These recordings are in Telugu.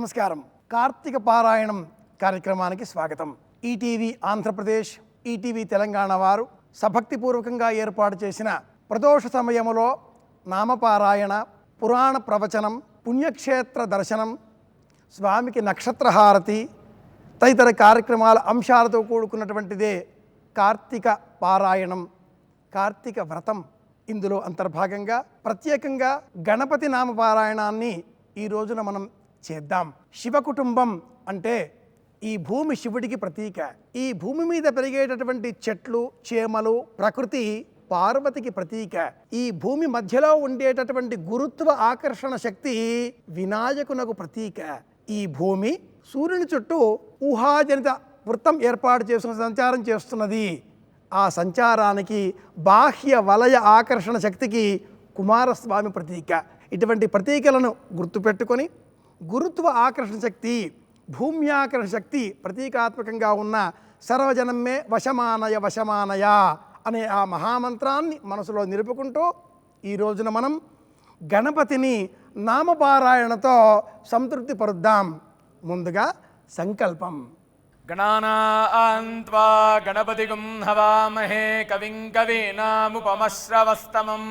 నమస్కారం. కార్తీక పారాయణం కార్యక్రమానికి స్వాగతం. ఈటీవీ ఆంధ్రప్రదేశ్ ఈటీవీ తెలంగాణ వారు సభక్తిపూర్వకంగా ఏర్పాటు చేసిన ప్రదోష సమయములో నామపారాయణ పురాణ ప్రవచనం పుణ్యక్షేత్ర దర్శనం స్వామికి నక్షత్రహారతి తదితర కార్యక్రమాల అంశాలతో కూడుకున్నటువంటిదే కార్తీక పారాయణం కార్తీక వ్రతం. ఇందులో అంతర్భాగంగా ప్రత్యేకంగా గణపతి నామపారాయణాన్ని ఈ రోజున మనం చేద్దాం. శివ కుటుంబం అంటే ఈ భూమి శివుడికి ప్రతీక. ఈ భూమి మీద పెరిగేటటువంటి చెట్లు చేమలు ప్రకృతి పార్వతికి ప్రతీక. ఈ భూమి మధ్యలో ఉండేటటువంటి గురుత్వ ఆకర్షణ శక్తి వినాయకునకు ప్రతీక. ఈ భూమి సూర్యుని చుట్టూ ఊహాజనిత వృత్తం ఏర్పాటు చేసుకుని సంచారం చేస్తున్నది. ఆ సంచారానికి బాహ్య వలయ ఆకర్షణ శక్తికి కుమారస్వామి ప్రతీక. ఇటువంటి ప్రతీకలను గుర్తుపెట్టుకొని గురుత్వ ఆకర్షణ శక్తి భూమ్యాకర్షణ శక్తి ప్రతీకాత్మకంగా ఉన్న సర్వజనమే వశమానయ వశమానయ అనే ఆ మహామంత్రాన్ని మనసులో నిలుపుకుంటూ ఈ రోజున మనం గణపతిని నామపారాయణతో సంతృప్తి పరుద్దాం. ముందుగా సంకల్పం. గణానాన్వా గణపతి హవామహే కవిం కవీనాముపమశ్రవస్తమం.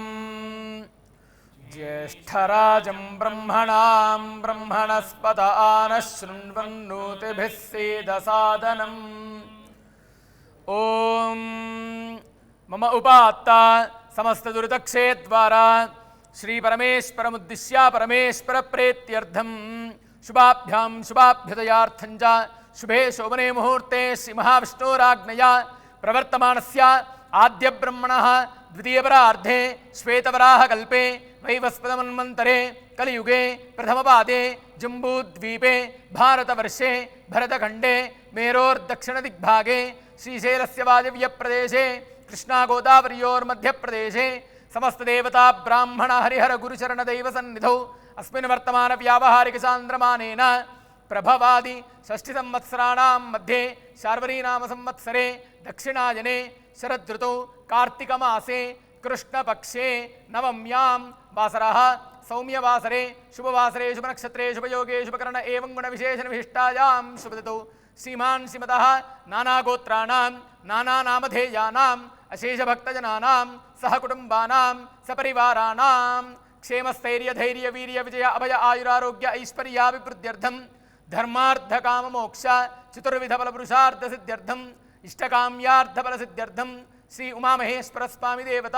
ज्येष्ठराजं ब्रह्मणां ब्रह्मणस्पत आनः शृण्वन्नोतिभिः सीदसादनम्। ॐ। मम उपात्ता समस्तदुरितक्षेद्वारा श्रीपरमेश्वरमुद्दिश्य परमेश्वरप्रेत्यर्थं शुभाभ्यां शुभाभ्युदयार्थं च शुभे शोभने मुहूर्ते श्रीमहाविष्णोराज्ञया प्रवर्तमानस्य आद्यब्रह्मणः द्वितीयपरार्धे श्वेतवराहकल्पे वैवस्पदमन्वन्तरे कलियुगे प्रथमपादे जम्बूद्वीपे भारतवर्षे भरतखण्डे मेरोर्दक्षिणदिग्भागे श्रीशैलस्य वायव्यप्रदेशे कृष्णागोदावर्योर्मध्यप्रदेशे समस्तदेवता ब्राह्मण हरिहर गुरुचरणदैवसन्निधौ अस्मिन् वर्तमानव्यावहारिकसान्द्रमानेन प्रभवादि षष्ठिसंवत्सराणां मध्ये शार्वरीनामसंवत्सरे दक्षिणायने शरदृतौ कार्तिकमासे, कृष्णपक्षे, नवम्यां वासरः, सौम्यवासरे, शुभवासरे, शुभनक्षत्रे, शुभयोगे, शुभकर्ण एवं गुणविशेषणविशिष्टायां शुभदतौ। श्रीमान् श्रीमतः नानागोत्राणां नानानामधेयानाम् अशेषभक्तजनानां, सहकुटुम्बानां, सपरिवाराणां क्षेमस्थैर्यधैर्यवीर्यविजय अभय आयुरारोग्य ऐश्वर्याभिवृद्ध्यर्थं धर्मार्थकाममोक्ष चतुर्विधफलपुरुषार्थसिद्ध्यर्थम् इष्टकाम्यार्थफलसिद्ध्यर्थं శ్రీ ఉమామహేశ్వర స్వామి దేవత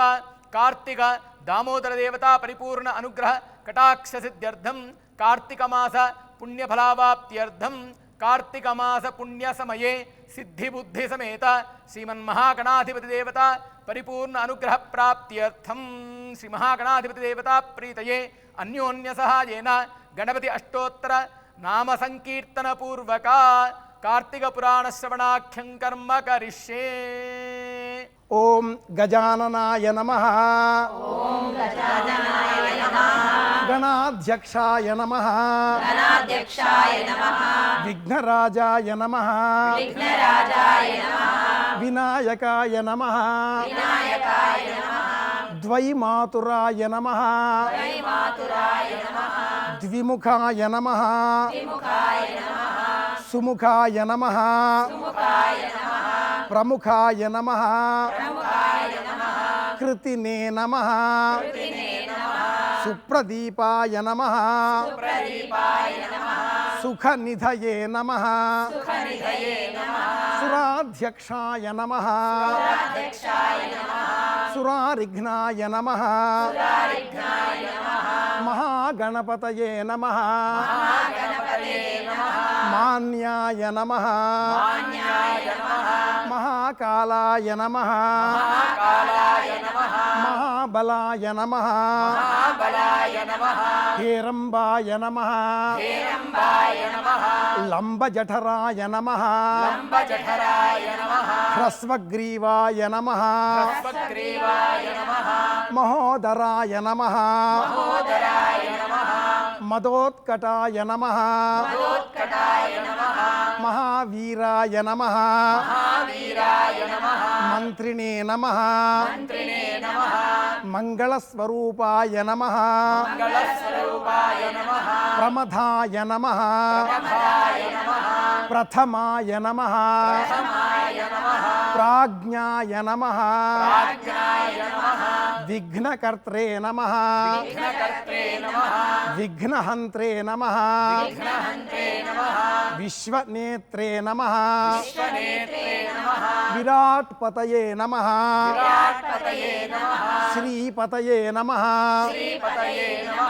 కార్తీక దామోదర దేవత పరిపూర్ణ అనుగ్రహ కటాక్ష సిద్ధ్యర్థం కార్తీకమాస పుణ్యఫలావాప్త్యర్థం కార్తీకమాస పుణ్యసమయే సిద్ధిబుద్ధి సమేత శ్రీమన్మహాగణాధిపతి దేవత పరిపూర్ణ అనుగ్రహ ప్రాప్త్యర్థం. శ్రీ మహాగణాధిపతి దేవత ప్రీతయే అన్యోన్య సహాయేన గణపతి అష్టోత్తర నామ సంకీర్తన పూర్వక కార్తీక పురాణ శ్రవణాఖ్యం కర్మ కరిష్యే. నమ. గణాధ్యక్షాయ నమః. విఘ్నరాజాయ నమ. విఘ్నరాజాయ నమః. వినాయకాయ నమ. ద్వైమాతురాయ నమ. ద్విముఖాయ నమ. సుముఖాయ నమ. ముఖాయ నమః. ప్రముఖాయ నమ. కృతినే నమ. సుప్రదీపాయ నమ. సుఖనిధయే నమ. సురాధ్యక్షాయ నమ. సురారిఘ్నాయ నమ. మహాగణపతయే నమ. గణపతే నమః. మాన్యాయ నమ. మాన్యాయ నమః. మహాకాలాయ నమ. మహాబలాయ నమ. హేరంబాయ నమ. లంబజఠరాయ నమ. హ్రస్వగ్రీవాయ నమ. మహోదరాయ నమ. మదోత్కటాయ నమ. మహోత్కటాయ నమః. మహావీరాయ నమ. మంత్రిణే నమ. మంగళస్వరూపాయ నమ. ప్రమథాయ నమ. ప్రథమాయ నమ. ప్రాజ్ఞాయ నమః. విఘ్నకర్త్రే నమ. విఘ్నహంత్రే నమ. విశ్వనేత్రే నమ. నమః. విరాట్పతయే నమ. శ్రీపతయే నమ.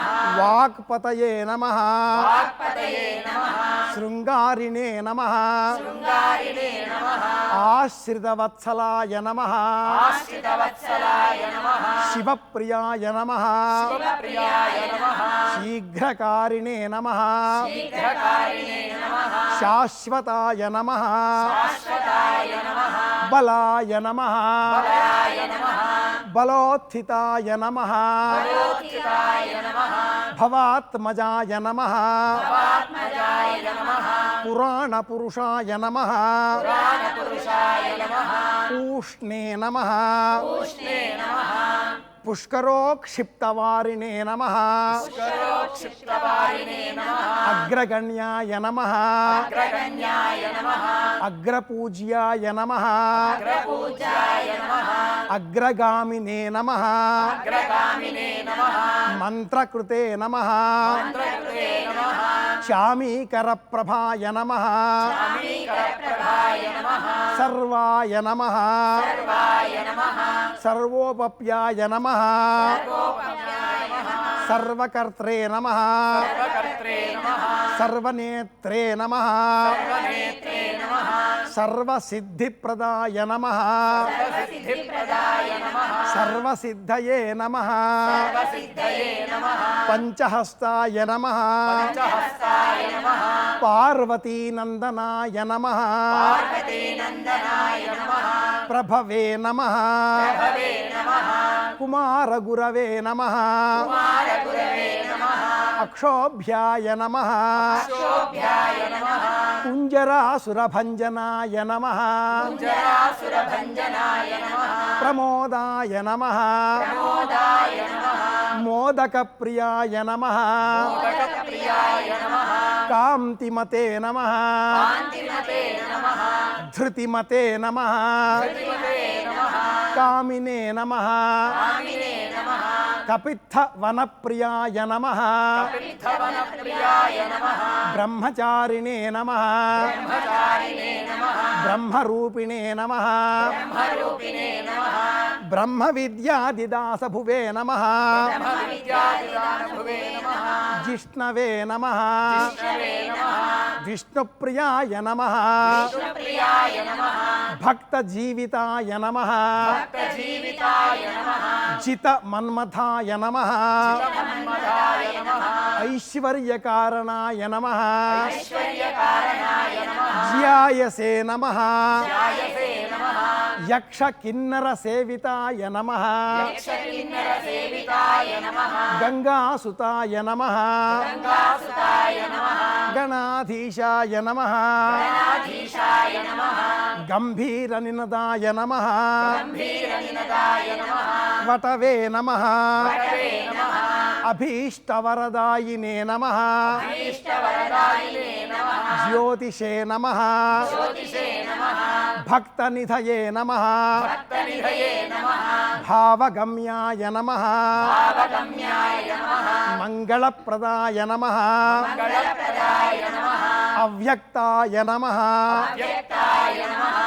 వాక్పతయే నమ. శృంగారిణే నమః. ఆశ్రితవత్సలాయ నమ. ఆశ్రితవత్సలాయ నమః. శివప్రియాయ నమ శివప్రియాయ నమః శీఘ్రకారిణే నమ శీఘ్రకారిణే నమః శాశ్వతాయ నమ శాశ్వతాయ నమః బలాయ నమ బలాయ నమః బలోత్థితాయ నమ బలోత్థితాయ నమః భవాత్మజాయ నమ పాత్మజాయ నమః పురాణపురుషాయ నమ పురాణపురుషాయ నమః పూష్ణే నమ పూష్ణే నమః పుష్కరోక్షిప్తవారిణే నమ పుష్కరోక్షిప్తవారిణే నమః అగ్రగణ్యాయ నమ అగ్రగణ్యాయ నమః అగ్రపూజ్యాయ నమ అగ్రపూజ్యాయ నమః అగ్రగామినే నమ అగ్రగామినే నమః మంత్రకృతే నమ మంత్రకృతే నమః సర్వసిద్ధిప్రదాయ నమ. సర్వసిద్ధయే నమ. పంచహస్తాయ నమ. పార్వతీనందనాయ నమ. ప్రభవే నమ. కుమారగురవే నమః. అక్షోభ్యాయ నమ. కుంజరాసురభంజనాయ నమ. ప్రమోదాయ నమ. ప్రమోదాయ నమః. మోదకప్రియాయ నమ. కాంతిమతే నమ. ధృతిమతే నమః. కామినే నమ. కామినే నమః కపిత్థ వనప్రియాయ నమ కపిత్తవనప్రియాయ నమః బ్రహ్మచారిణే నమ బ్రహ్మచారిణే నమః బ్రహ్మరూపిణే నమ బ్రహ్మ విద్యాదిదాసభువే నమ. జిత మన్మథాయ నమ. మన్మథాయ నమః. ఐశ్వర్యకారణాయ నమ. జ్యాయసే నమ. యక్ష కిన్నర సేవితాయ నమ. గంగాసుతాయ నమః. గణాధీశాయ నమ. గణాధీశాయ నమః. గంభీరనినదాయ నమ. వటవే నమ. అభీష్టవరదాయినే నమ. జ్యోతిషే నమః. భక్తనిధయే నమ. భావగమ్యాయ నమ. మంగళప్రదాయ నమ. అవ్యక్తాయ నమ. వ్యక్తాయ నమః.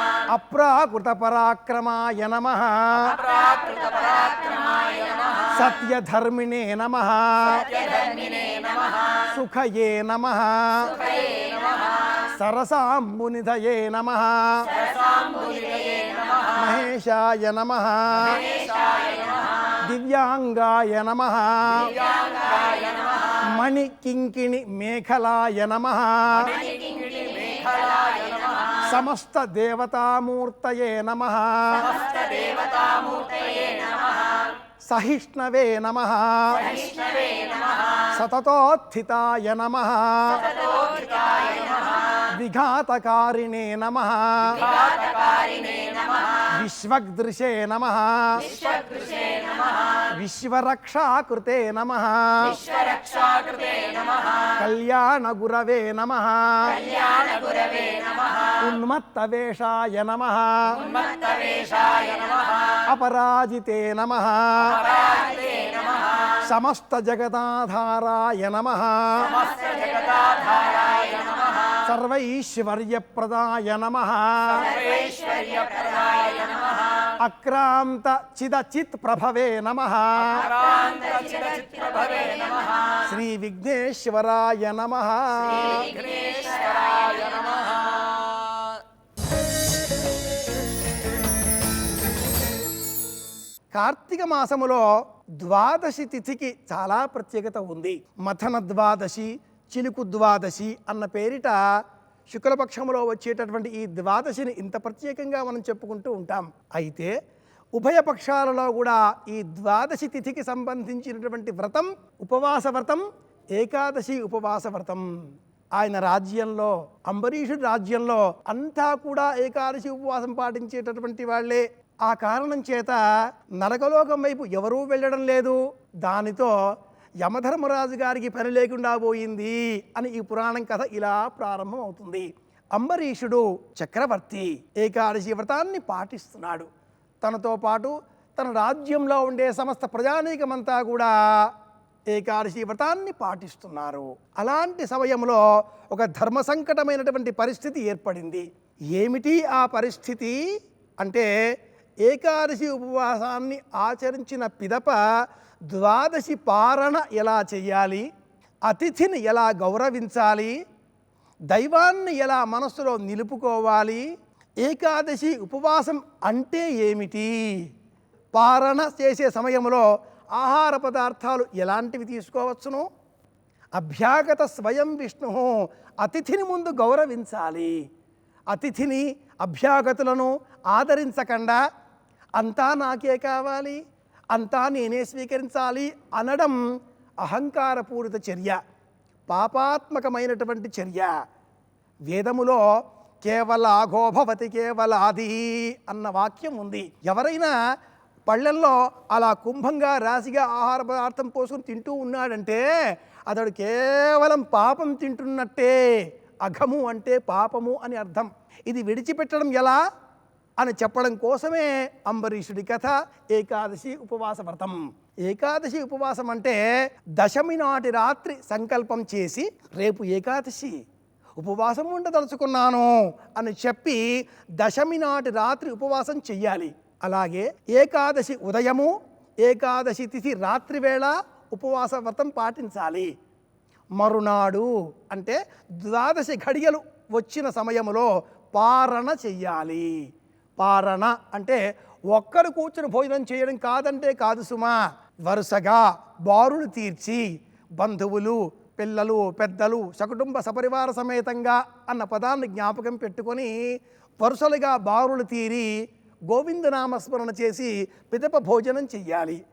అప్రాకృతపరాక్రమాయ నమ. సత్యధర్మిణే నమ. సుఖయే నమః. సరసాంబునిధయే నమ. మహేశాయ నమ. దివ్యాంగాయ నమ. మణికింకిణి మేఖలాయ నమ. సమస్త దేవతామూర్తయే నమ. సహిష్ణవే నమః. సతతోత్థితాయ నమ. తతోహితాయ నమః విఘాతకారిణే నమ ఘాతకారిణే నమః విశ్వదృశే నమ విశ్వదృశే నమః విశ్వరక్షాకృతే నమ సమస్త జగదాధారాయ నమ. సర్వైశ్వర్యప్రదాయ నమ. అక్రాంత చిదచిత్ ప్రభవే నమ. శ్రీ విఘ్నేశ్వరాయ నమః. కార్తీక మాసములో ద్వాదశి తిథికి చాలా ప్రత్యేకత ఉంది. మథన ద్వాదశి చిలుకు ద్వాదశి అన్న పేరిట శుక్లపక్షంలో వచ్చేటటువంటి ఈ ద్వాదశిని ఇంత ప్రత్యేకంగా మనం చెప్పుకుంటూ ఉంటాం. అయితే ఉభయపక్షాలలో కూడా ఈ ద్వాదశి తిథికి సంబంధించినటువంటి వ్రతం ఉపవాస వ్రతం ఏకాదశి ఉపవాస వ్రతం. ఆయన రాజ్యంలో అంబరీషుడి రాజ్యంలో అంతా కూడా ఏకాదశి ఉపవాసం పాటించేటటువంటి వాళ్ళే. ఆ కారణం చేత నరకలోకం వైపు ఎవరూ వెళ్ళడం లేదు. దానితో యమధర్మరాజు గారికి పని లేకుండా పోయింది అని ఈ పురాణం కథ ఇలా ప్రారంభం అవుతుంది అంబరీషుడు చక్రవర్తి ఏకాదశి వ్రతాన్ని పాటిస్తున్నాడు. తనతో పాటు తన రాజ్యంలో ఉండే సమస్త ప్రజానీకమంతా కూడా ఏకాదశి వ్రతాన్ని పాటిస్తున్నారు. అలాంటి సమయంలో ఒక ధర్మ సంకటమైనటువంటి పరిస్థితి ఏర్పడింది. ఏమిటి ఆ పరిస్థితి? అంటే ఏకాదశి ఉపవాసాన్ని ఆచరించిన పిదప ద్వాదశి పారణ ఎలా చేయాలి అతిథిని ఎలా గౌరవించాలి? దైవాన్ని ఎలా మనస్సులో నిలుపుకోవాలి? ఏకాదశి ఉపవాసం అంటే ఏమిటి? పారణ చేసే సమయంలో ఆహార పదార్థాలు ఎలాంటివి తీసుకోవచ్చును? అభ్యాగత స్వయం విష్ణు అతిథిని ముందు గౌరవించాలి. అతిథిని అభ్యాగతులను ఆదరించకుండా అంతా నాకే కావాలి అంతా నేనే స్వీకరించాలి అనడం అహంకారపూరిత చర్య పాపాత్మకమైనటువంటి చర్య. వేదములో కేవల భవతి కేవలాది అన్న వాక్యం ఉంది. ఎవరైనా పళ్ళల్లో అలా కుంభంగా రాశిగా ఆహార పదార్థం పోసుకుని తింటూ ఉన్నాడంటే అతడు కేవలం పాపం తింటున్నట్టే అఘము అంటే పాపము అని అర్థం. ఇది విడిచిపెట్టడం ఎలా? అని చెప్పడం కోసమే అంబరీషుడి కథ ఏకాదశి ఉపవాస వ్రతం ఏకాదశి ఉపవాసం అంటే దశమి నాటి రాత్రి సంకల్పం చేసి రేపు ఏకాదశి ఉపవాసం ఉండదలుచుకున్నాను అని చెప్పి దశమి నాటి రాత్రి ఉపవాసం చెయ్యాలి. అలాగే ఏకాదశి ఉదయము ఏకాదశి తిథి రాత్రి వేళ ఉపవాస వ్రతం పాటించాలి. మరునాడు అంటే ద్వాదశి ఘడియలు వచ్చిన సమయంలో పారణ చెయ్యాలి. పారణ అంటే ఒక్కరు కూర్చుని భోజనం చేయడం కాదంటే కాదు సుమా. వరుసగా బారులు తీర్చి బంధువులు పిల్లలు పెద్దలు సకుటుంబ సపరివార సమేతంగా అన్న పదాన్ని జ్ఞాపకం పెట్టుకొని వరుసలుగా బారులు తీరి గోవిందనామస్మరణ చేసి పిదప భోజనం చెయ్యాలి.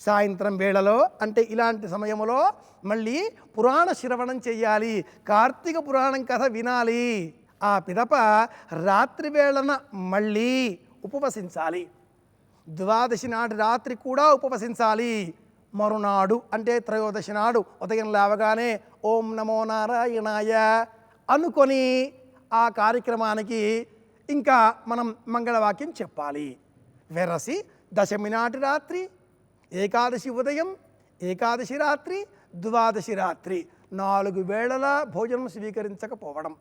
సాయంత్రం వేళలో అంటే ఇలాంటి సమయంలో మళ్ళీ పురాణ శ్రవణం చెయ్యాలి. కార్తీక పురాణం కథ వినాలి. ఆ పిదప రాత్రి వేళన మళ్ళీ ఉపవసించాలి. ద్వాదశి నాటి రాత్రి కూడా ఉపవసించాలి. మరునాడు అంటే త్రయోదశి నాడు ఉదయం లేవగానే ఓం నమో నారాయణాయ అనుకొని ఆ కార్యక్రమానికి ఇంకా మనం మంగళవాక్యం చెప్పాలి. వెరసి దశమి నాటి రాత్రి ఏకాదశి ఉదయం ఏకాదశి రాత్రి ద్వాదశి రాత్రి నాలుగు వేళల భోజనం స్వీకరించకపోవడం.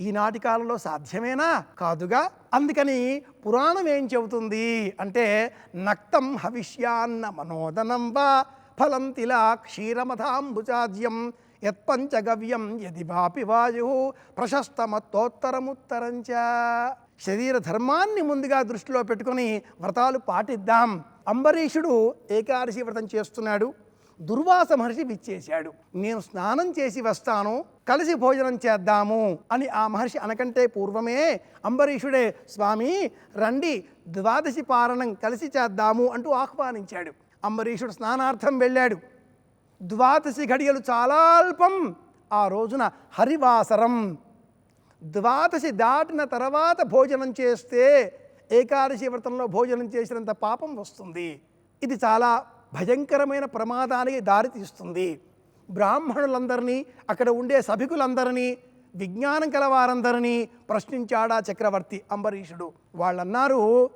ఈనాటి కాలంలో సాధ్యమేనా? కాదుగా. అందుకని పురాణం ఏం చెబుతుంది అంటే నక్తం హవిష్యాన్న మనోదనం వా ఫలం తిలా క్షీరమథాంబుజాద్యం యత్పంచగవ్యం యది వాపి వాయు ప్రశస్తమత్తోత్తరముత్తరంచ. శరీర ధర్మాన్ని ముందుగా దృష్టిలో పెట్టుకొని వ్రతాలు పాటిద్దాం. అంబరీషుడు ఏకాదశి వ్రతం చేస్తున్నాడు. దుర్వాస మహర్షి విచ్చేశాడు. నేను స్నానం చేసి వస్తాను కలిసి భోజనం చేద్దాము అని ఆ మహర్షి అనకంటే పూర్వమే అంబరీషుడే స్వామి రండి ద్వాదశి పారణం కలిసి చేద్దాము అంటూ ఆహ్వానించాడు. అంబరీషుడు స్నానార్థం వెళ్ళాడు. ద్వాదశి ఘడియలు చాలా అల్పం ఆ రోజున హరివాసరం. ద్వాదశి దాటిన తర్వాత భోజనం చేస్తే ఏకాదశి వ్రతంలో భోజనం చేసినంత పాపం వస్తుంది. ఇది చాలా భయంకరమైన ప్రమాదానికి దారితీస్తుంది బ్రాహ్మణులందరినీ అక్కడ ఉండే సభికులందరినీ విజ్ఞానం కలవారందరినీ ప్రశ్నించాడా చక్రవర్తి అంబరీషుడు. వాళ్ళన్నారు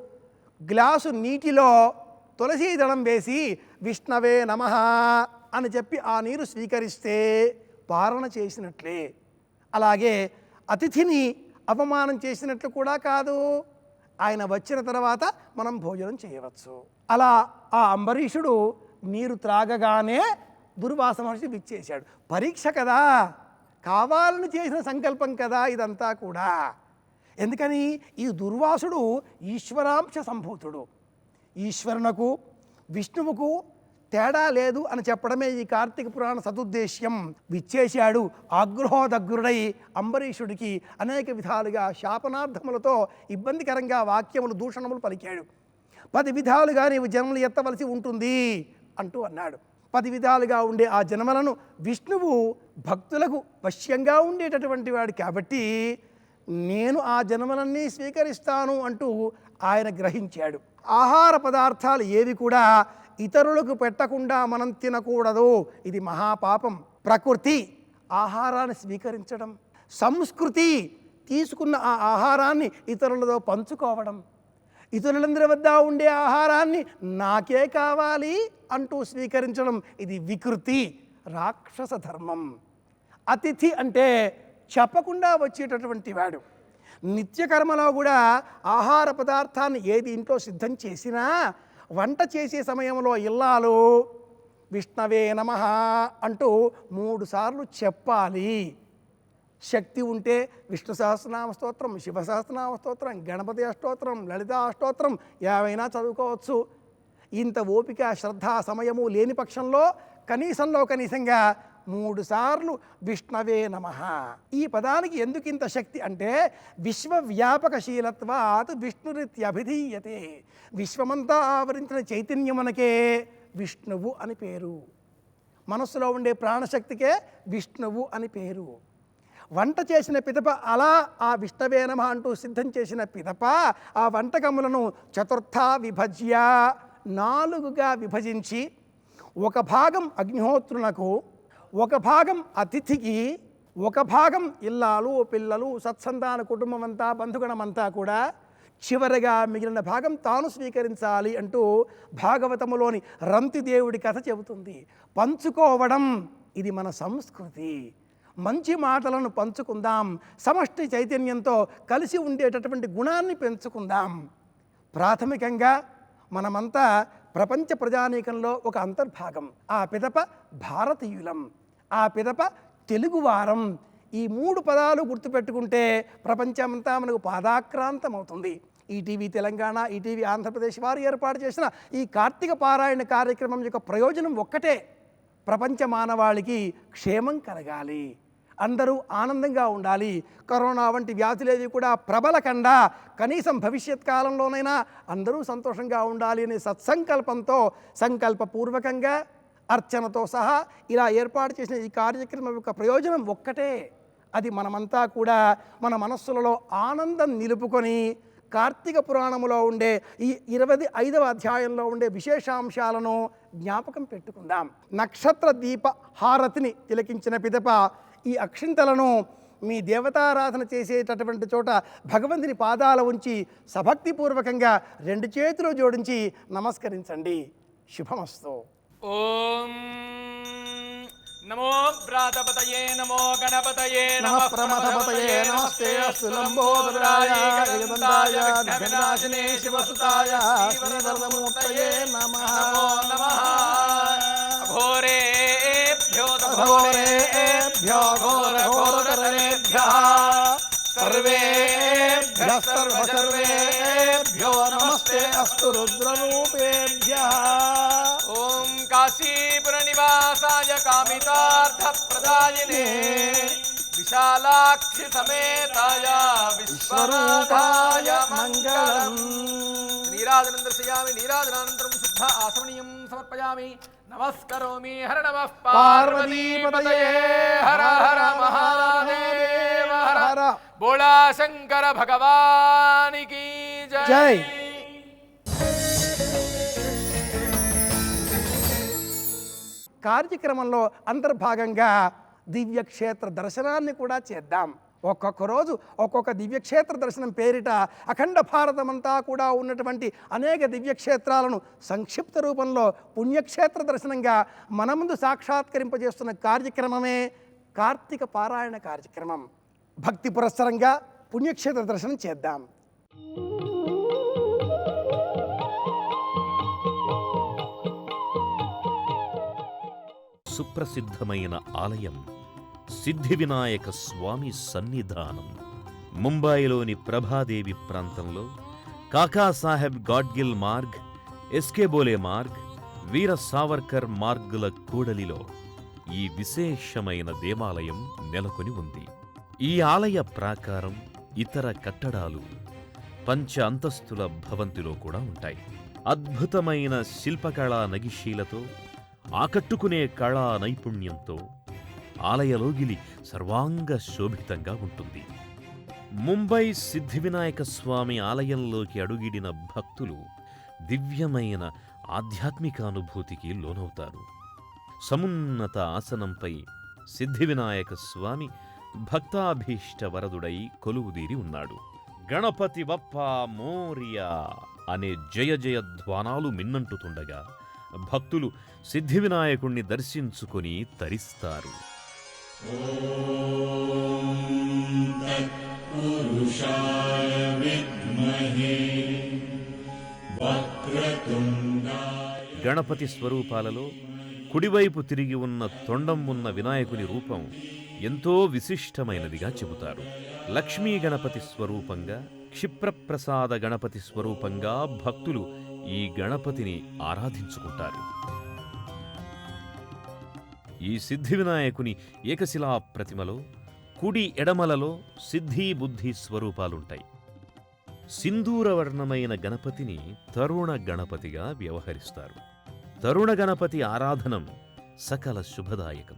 గ్లాసు నీటిలో తులసీ దళం వేసి విష్ణవే నమ అని చెప్పి ఆ నీరు స్వీకరిస్తే పారణ చేసినట్లే. అలాగే అతిథిని అవమానం చేసినట్లు కూడా కాదు. ఆయన వచ్చిన తర్వాత మనం భోజనం చేయవచ్చు. అలా ఆ అంబరీషుడు నీరు త్రాగగానే దుర్వాస మహర్షి విచ్చేశాడు. పరీక్ష కదా కావాలని చేసిన సంకల్పం కదా ఇదంతా కూడా. ఎందుకని? ఈ దుర్వాసుడు ఈశ్వరాంశ సంభూతుడు. ఈశ్వరునకు విష్ణువుకు తేడా లేదు అని చెప్పడమే ఈ కార్తీక పురాణ సదుద్దేశ్యం. విచ్చేశాడు ఆగ్రహోదగ్రుడై అంబరీషుడికి అనేక విధాలుగా శాపనార్థములతో ఇబ్బందికరంగా వాక్యములు దూషణములు పలికాడు. పది విధాలుగా నీవు జన్మలు ఎత్తవలసి ఉంటుంది అంటూ అన్నాడు. పది విధాలుగా ఉండే ఆ జన్మలను విష్ణువు భక్తులకు వశ్యంగా ఉండేటటువంటి వాడు కాబట్టి నేను ఆ జన్మలన్నీ స్వీకరిస్తాను అంటూ ఆయన గ్రహించాడు. ఆహార పదార్థాలు ఏవి కూడా ఇతరులకు పెట్టకుండా మనం తినకూడదు. ఇది మహాపాపం. ప్రకృతి ఆహారాన్ని స్వీకరించడం సంస్కృతి తీసుకున్న ఆ ఆహారాన్ని ఇతరులతో పంచుకోవడం ఇతరులందరి వద్ద ఉండే ఆహారాన్ని నాకే కావాలి అంటూ స్వీకరించడం ఇది వికృతి రాక్షస ధర్మం. అతిథి అంటే చెప్పకుండా వచ్చేటటువంటి వాడు. నిత్యకర్మలో కూడా ఆహార పదార్థాన్ని ఏది ఇంట్లో సిద్ధం చేసినా వంట చేసే సమయంలో ఇల్లాలు విష్ణవే నమ అంటూ మూడుసార్లు చెప్పాలి. శక్తి ఉంటే విష్ణు సహస్రనామ స్తోత్రం శివ సహస్రనామ స్తోత్రం గణపతి అష్టోత్రం లలిత అష్టోత్రం ఏవైనా చదువుకోవచ్చు. ఇంత ఓపిక శ్రద్ధ సమయము లేని పక్షంలో కనీసంలో కనీసంగా మూడు సార్లు విష్ణవే నమ. ఈ పదానికి ఎందుకు ఇంత శక్తి అంటే విశ్వవ్యాపకశీలత్వాత్ విష్ణురిత్యభిధీయతే విశ్వమంతా ఆవరించిన చైతన్యమునకే విష్ణువు అని పేరు. మనస్సులో ఉండే ప్రాణశక్తికే విష్ణువు అని పేరు. వంట చేసిన పిదప అలా ఆ విష్ణవే నమ అంటూ సిద్ధం చేసిన పిదప ఆ వంటకములను చతుర్థ విభజ్య నాలుగుగా విభజించి ఒక భాగం అగ్నిహోత్రునకు ఒక భాగం అతిథికి ఒక భాగం ఇల్లాలు పిల్లలు సత్సంతాన కుటుంబం అంతా బంధుగణమంతా కూడా చివరగా మిగిలిన భాగం తాను స్వీకరించాలి అంటూ భాగవతములోని రంతిదేవుడి కథ చెబుతుంది. పంచుకోవడం ఇది మన సంస్కృతి. మంచి మాటలను పంచుకుందాం. సమష్టి చైతన్యంతో కలిసి ఉండేటటువంటి గుణాన్ని పెంచుకుందాం. ప్రాథమికంగా మనమంతా ప్రపంచ ప్రజానీకంలో ఒక అంతర్భాగం. ఆ పిదప భారతీయులం. ఆ పిదప తెలుగువారం. ఈ మూడు పదాలు గుర్తుపెట్టుకుంటే ప్రపంచమంతా మనకు పాదాక్రాంతం అవుతుంది ఈటీవీ తెలంగాణ ఈటీవీ ఆంధ్రప్రదేశ్ వారు ఏర్పాటు చేసిన ఈ కార్తీక పారాయణ కార్యక్రమం యొక్క ప్రయోజనం ఒక్కటే. ప్రపంచ మానవాళికి క్షేమం కలగాలి. అందరూ ఆనందంగా ఉండాలి. కరోనా వంటి వ్యాధులేవి కూడా ప్రబలకుండా కనీసం భవిష్యత్ కాలంలోనైనా అందరూ సంతోషంగా ఉండాలి అనే సత్సంకల్పంతో సంకల్పపూర్వకంగా అర్చనతో సహా ఇలా ఏర్పాటు చేసిన ఈ కార్యక్రమం యొక్క ప్రయోజనం ఒక్కటే. అది మనమంతా కూడా మన మనస్సులలో ఆనందం నిలుపుకొని కార్తీక పురాణములో ఉండే ఈ ఇరవై ఐదవ అధ్యాయంలో ఉండే విశేషాంశాలను జ్ఞాపకం పెట్టుకుందాం. నక్షత్ర దీప హారతిని తిలకించిన పిదప ఈ అక్షింతలను మీ దేవతారాధన చేసేటటువంటి చోట భగవంతుని పాదాల ఉంచి సభక్తిపూర్వకంగా రెండు చేతులు జోడించి నమస్కరించండి. శుభమస్తు. ఓం నమో భ్రాతపతయే నమో గణపతయే నమ ప్రమథపతయే నమస్తే అస్తు లంబోదరాయ జగదంతాయ విఘ్నవినాశినే శివసుతాయ శ్రీవరదమూర్తయే నమః. నమో నమ. ఘోరేభ్యో ఘోరేభ్యో ఘోరఘోరతరేభ్యః సర్వేభ్యः సర్వసర్వేభ్యో నమస్తే అస్తు రుద్రరూపేభ్యः ॐ काशीपुरनिवासाय कामितार्थप्रदायिने विशालाक्षिसमेताय विश्वरूपाय मंगलम् नीराजनन्दं श्रियामि नीराजनानन्तरं शुद्ध आसमणीयं समर्पयामि। नमस्कारोमि। हर नमः पार्वतीपतये। हर हर महादेव। हर हर। बोला शंकर भगवान् की जय। కార్యక్రమంలో అంతర్భాగంగా దివ్యక్షేత్ర దర్శనాన్ని కూడా చేద్దాం. ఒక్కొక్క రోజు ఒక్కొక్క దివ్యక్షేత్ర దర్శనం పేరిట అఖండ భారతమంతా కూడా ఉన్నటువంటి అనేక దివ్యక్షేత్రాలను సంక్షిప్త రూపంలో పుణ్యక్షేత్ర దర్శనంగా మన ముందు సాక్షాత్కరింపజేస్తున్న కార్యక్రమమే కార్తీక పారాయణ కార్యక్రమం. భక్తి పురస్సరంగా పుణ్యక్షేత్ర దర్శనం చేద్దాం. సుప్రసిద్ధమైన ఆలయం సిద్ధి వినాయక స్వామి సన్నిధానం ముంబాయిలోని ప్రభాదేవి ప్రాంతంలో కాకాసాహెబ్ గాడ్గిల్ మార్గ్ ఎస్కేబోలే మార్గ్ వీర సావర్కర్ మార్గుల కూడలిలో ఈ విశేషమైన దేవాలయం నెలకొని ఉంది. ఈ ఆలయ ప్రాకారం ఇతర కట్టడాలు పంచ అంతస్తుల భవంతిలో కూడా ఉంటాయి. అద్భుతమైన శిల్పకళా నగిశీలతో ఆకట్టుకునే కళా నైపుణ్యంతో ఆలయలోగిలి సర్వాంగ శోభితంగా ఉంటుంది. ముంబై సిద్ధివినాయక స్వామి ఆలయంలోకి అడుగిడిన భక్తులు దివ్యమైన ఆధ్యాత్మిక అనుభూతికి లోనవుతారు. సమున్నత ఆసనంపై సిద్ధివినాయక స్వామి భక్తాభీష్ట వరదుడై కొలువుదీరి ఉన్నాడు. గణపతి బప్ప మోరియా అనే జయ జయ ధ్వానాలు మిన్నంటుతుండగా భక్తులు సిద్ధివినాయకుణ్ణి దర్శించుకొని తరిస్తారు. గణపతి స్వరూపాలలో కుడివైపు తిరిగి ఉన్న తొండం ఉన్న వినాయకుని రూపం ఎంతో విశిష్టమైనదిగా చెబుతారు. లక్ష్మీ గణపతి స్వరూపంగా క్షిప్రప్రసాద గణపతి స్వరూపంగా భక్తులు ఈ గణపతిని ఆరాధించుకుంటారు. ఈ సిద్ధి వినాయకుని ఏకశిలా ప్రతిమలో కుడి ఎడమలలో సిద్ధి బుద్ధి స్వరూపాలుంటాయి. సింధూరవర్ణమైన గణపతిని తరుణ గణపతిగా వ్యవహరిస్తారు. తరుణ గణపతి ఆరాధనం సకల శుభదాయకం.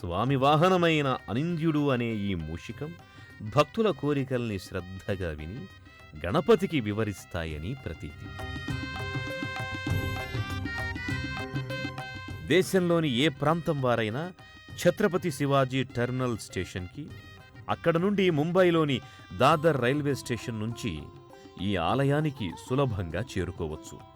స్వామి వాహనమైన అనింద్యుడు అనే ఈ మూషికం భక్తుల కోరికల్ని శ్రద్ధగా విని గణపతికి వివరిస్తాయని ప్రతీతి. దేశంలోని ఏ ప్రాంతం వారైనా ఛత్రపతి శివాజీ టెర్మినల్ స్టేషన్కి అక్కడ నుండి ముంబైలోని దాదర్ రైల్వే స్టేషన్ నుంచి ఈ ఆలయానికి సులభంగా చేరుకోవచ్చు.